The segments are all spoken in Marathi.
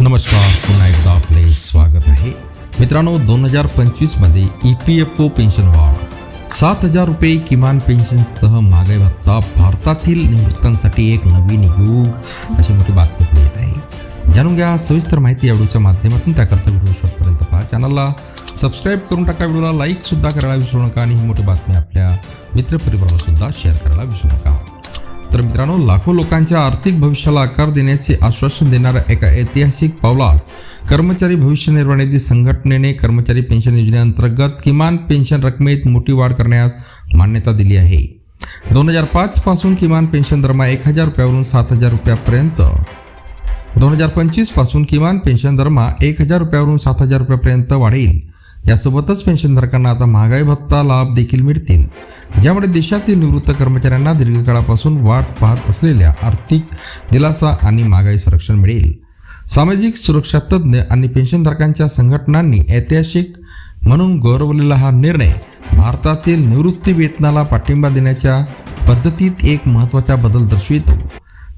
नमस्कार पुन्हा एकदा आपले स्वागत आहे. मित्रांनो दोन हजार पंचवीसमध्ये E P F O pension वाढ. सात हजार रुपये किमान पेन्शनसह महागाई भत्ता भारतातील निवृत्तांसाठी एक नवीन युग अशी मोठी बातमी पुढे येत आहे. जाणून घ्या सविस्तर माहिती या व्हिडिओच्या माध्यमातून त्याकरता व्हिडिओ शॉर्टपर्यंत पहा. चॅनलला सबस्क्राईब करून टाका व्हिडिओला लाईक सुद्धा करायला विसरू नका आणि ही मोठी बातमी आपल्या मित्रपरिवाराला सुद्धा शेअर करायला विसरू नका. तर मित्रांनो लाखो लोकांच्या आर्थिक भविष्याला आकार देण्याचे आश्वासन देणाऱ्या एका ऐतिहासिक पावलात कर्मचारी भविष्य निर्वाह निधी संघटनेने कर्मचारी पेन्शन योजनेअंतर्गत किमान पेन्शन रकमेत मोठी वाढ करण्यास मान्यता दिली आहे. दोन हजार पाच पासून किमान पेन्शन दरमा एक हजार रुपयावरून सात हजार रुपयापर्यंत. दोन हजार पंचवीसपासून किमान पेन्शन दरमा एक हजार रुपयावरून सात हजार रुपयापर्यंत वाढेल. यासोबतच पेन्शनधारकांना आता महागाई भत्ता लाभ देखील मिळतील. ज्यामुळे देशातील निवृत्त कर्मचाऱ्यांना दीर्घकाळापासून वाट पाहत असलेल्या आर्थिक दिलासा आणि महागाई संरक्षण मिळेल. सामाजिक सुरक्षा तज्ज्ञ आणि पेन्शनधारकांच्या संघटनांनी ऐतिहासिक म्हणून गौरवलेला हा निर्णय भारतातील निवृत्ती वेतनाला पाठिंबा देण्याच्या पद्धतीत एक महत्त्वाचा बदल दर्शवितो.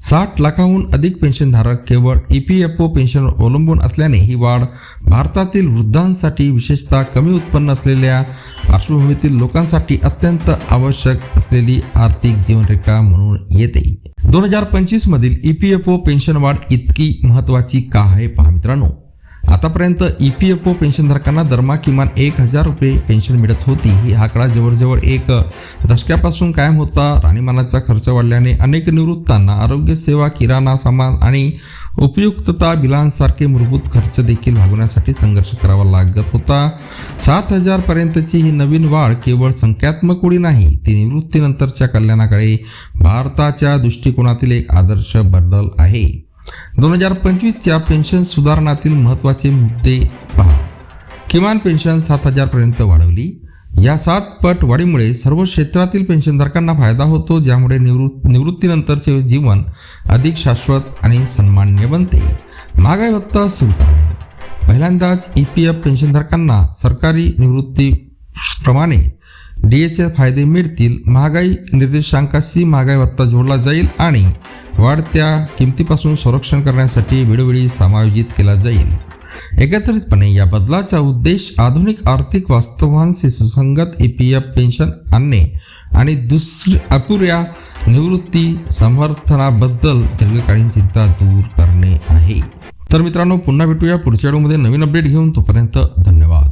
साठ लाखाहून अधिक पेन्शनधारक केवळ ई पी एफ ओ पेन्शनवर अवलंबून असल्याने ही वाढ भारतातील वृद्धांसाठी विशेषतः कमी उत्पन्न असलेल्या पार्श्वभूमीतील लोकांसाठी अत्यंत आवश्यक असलेली आर्थिक जीवनरेखा म्हणून येते. दोन हजार पंचवीस मधील E P F O pension वाढ इतकी महत्वाची का आहे पहा मित्रांनो? आतापर्यंत ई पी एफ ओ पेन्शनधारकांना दरमा किमान एक हजार रुपये पेन्शन मिळत होती. ही आकडा जवळजवळ एक दशकापासून कायम होता. राहणीमानाचा खर्च वाढल्याने अनेक निवृत्तांना आरोग्य सेवा किराणा सामान आणि उपयुक्तता बिलांसारखे मूलभूत खर्च देखील भागवण्यासाठी संघर्ष करावा लागत होता. सात हजार पर्यंतची ही नवीन वाढ केवळ संख्यात्मक उडी नाही ती निवृत्तीनंतरच्या कल्याणाकडे भारताच्या दृष्टिकोनातील एक आदर्श बदल आहे. दोन हजार पंचवीसच्या पेन्शन सुधारणातील महत्त्वाचे मुद्दे पहा. किमान पेन्शन सात हजारपर्यंत वाढवली. या सात पट वाढीमुळे सर्व क्षेत्रातील पेन्शनधारकांना फायदा होतो ज्यामुळे निवृत्त निवृत्तीनंतरचे जीवन अधिक शाश्वत आणि सन्मान्य बनते. महागाई भत्ता सुरू पहिल्यांदाच ई पी एफ पेन्शनधारकांना सरकारी निवृत्तीप्रमाणे डीएचे फायदे मिळतील. महागाई निर्देशांकाशी महागाई भत्ता जोडला जाईल आणि वाढत्या किमतीपासून संरक्षण करण्यासाठी वेळोवेळी समायोजित केला जाईल. एकत्रितपणे या बदलाचा उद्देश आधुनिक आर्थिक वास्तवांशी सुसंगत ई पी एफ पेन्शन आणणे आणि दुसरी अपुऱ्या निवृत्ती समर्थनाबद्दल दीर्घकालीन चिंता दूर करणे आहे. तर मित्रांनो पुन्हा भेटूया पुढच्या व्हिडिओमध्ये नवीन अपडेट घेऊन. तोपर्यंत धन्यवाद.